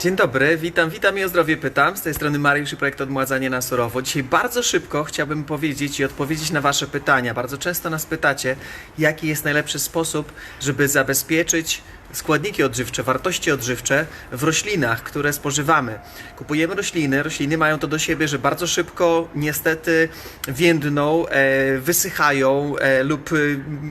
Dzień dobry, witam, witam i o zdrowie pytam. Z tej strony Mariusz i projekt Odmładzanie na Surowo. Dzisiaj bardzo szybko chciałbym powiedzieć i odpowiedzieć na Wasze pytania. Bardzo często nas pytacie, jaki jest najlepszy sposób, żeby zabezpieczyć składniki odżywcze, wartości odżywcze w roślinach, które spożywamy. Kupujemy rośliny, rośliny mają to do siebie, że bardzo szybko niestety więdną, e, wysychają e, lub e,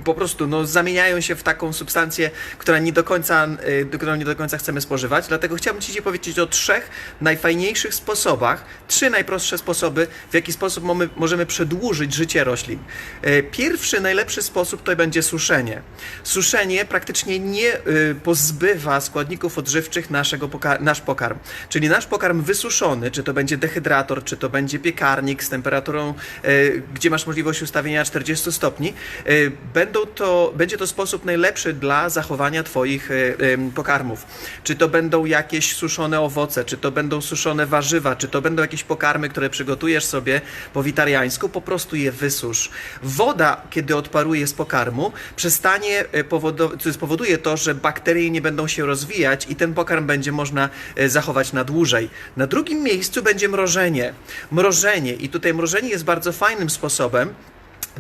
po prostu no, zamieniają się w taką substancję, która nie do końca, e, którą nie do końca chcemy spożywać. Dlatego chciałbym Ci powiedzieć o trzech najfajniejszych sposobach, trzy najprostsze sposoby, w jaki sposób mamy, możemy przedłużyć życie roślin. E, Pierwszy, najlepszy sposób to będzie suszenie. Suszenie praktycznie nie y, pozbywa składników odżywczych naszego poka- nasz pokarm. Czyli nasz pokarm wysuszony, czy to będzie dehydrator, czy to będzie piekarnik z temperaturą, y, gdzie masz możliwość ustawienia 40 stopni, y, będą to, będzie to sposób najlepszy dla zachowania Twoich y, pokarmów. Czy to będą jakieś suszone owoce, czy to będą suszone warzywa, czy to będą jakieś pokarmy, które przygotujesz sobie po witariańsku, po prostu je wysusz. Woda, kiedy odparuje z pokarmu, przestanie e, powodować, co spowoduje to, że bakterie nie będą się rozwijać i ten pokarm będzie można e, zachować na dłużej. Na drugim miejscu będzie mrożenie. Mrożenie i tutaj mrożenie jest bardzo fajnym sposobem,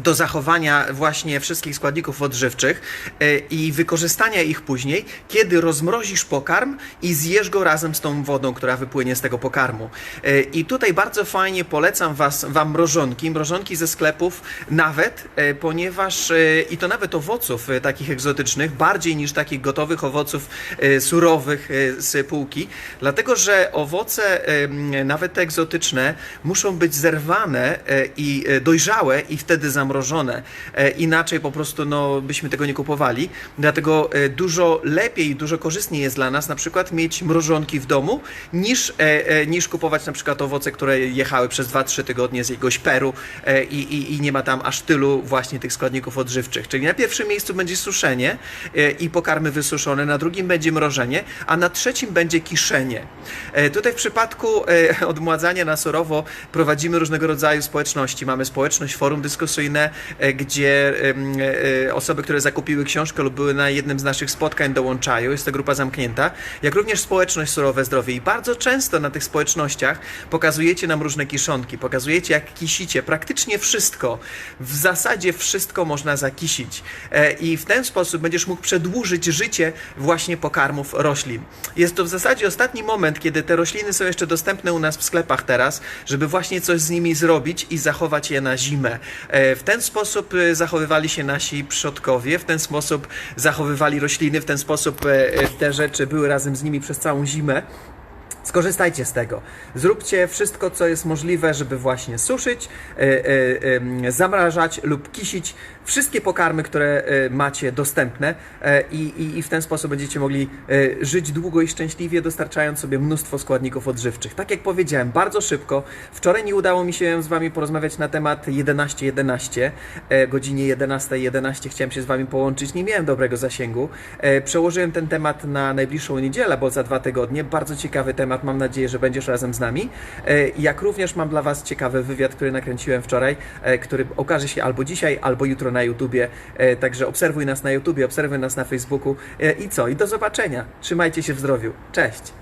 do zachowania właśnie wszystkich składników odżywczych e, i wykorzystania ich później, kiedy rozmrozisz pokarm i zjesz go razem z tą wodą, która wypłynie z tego pokarmu. E, I tutaj bardzo fajnie polecam was, Wam mrożonki, mrożonki ze sklepów nawet, e, ponieważ i to nawet owoców takich egzotycznych, bardziej niż takich gotowych owoców surowych z półki, dlatego że owoce, nawet te egzotyczne, muszą być zerwane i dojrzałe i wtedy zamrożone. E, Inaczej po prostu no, byśmy tego nie kupowali. Dlatego e, dużo lepiej, dużo korzystniej jest dla nas na przykład mieć mrożonki w domu, niż, e, niż kupować na przykład owoce, które jechały przez 2-3 tygodnie z jakiegoś Peru i, i, i nie ma tam aż tylu właśnie tych składników odżywczych. Czyli na pierwszym miejscu będzie suszenie i pokarmy wysuszone, na drugim będzie mrożenie, a na trzecim będzie kiszenie. Tutaj w przypadku odmładzania na surowo prowadzimy różnego rodzaju społeczności. Mamy społeczność, forum dyskusyjne, e, gdzie em, e, osoby, które zakupiły książkę lub były na jednym z naszych spotkań dołączają. Jest to grupa zamknięta. Jak również społeczność Surowe Zdrowie. I bardzo często na tych społecznościach pokazujecie nam różne kiszonki, pokazujecie jak kisicie praktycznie wszystko. W zasadzie wszystko można zakisić. E, I w ten sposób będziesz mógł przedłużyć życie właśnie pokarmów roślin. Jest to w zasadzie ostatni moment, kiedy te rośliny są jeszcze dostępne u nas w sklepach teraz, żeby właśnie coś z nimi zrobić i zachować je na zimę. W ten sposób e, zachowywali się nasi przodkowie, w ten sposób zachowywali rośliny, w ten sposób e, e, te rzeczy były razem z nimi przez całą zimę. Skorzystajcie z tego. Zróbcie wszystko, co jest możliwe, żeby właśnie suszyć, e, e, zamrażać lub kisić wszystkie pokarmy, które e, macie dostępne i, w ten sposób będziecie mogli żyć długo i szczęśliwie, dostarczając sobie mnóstwo składników odżywczych. Tak jak powiedziałem, bardzo szybko. Wczoraj nie udało mi się z Wami porozmawiać na temat 11.11. E, godzinie 11.11 11 chciałem się z Wami połączyć. Nie miałem dobrego zasięgu. Przełożyłem ten temat na najbliższą niedzielę, bo za dwa tygodnie. Bardzo ciekawy temat. Mam nadzieję, że będziesz razem z nami. E, jak również mam dla Was ciekawy wywiad, który nakręciłem wczoraj, e, który okaże się albo dzisiaj, albo jutro na YouTubie. E, także obserwuj nas na YouTubie, obserwuj nas na Facebooku. I co? I do zobaczenia. Trzymajcie się w zdrowiu. Cześć!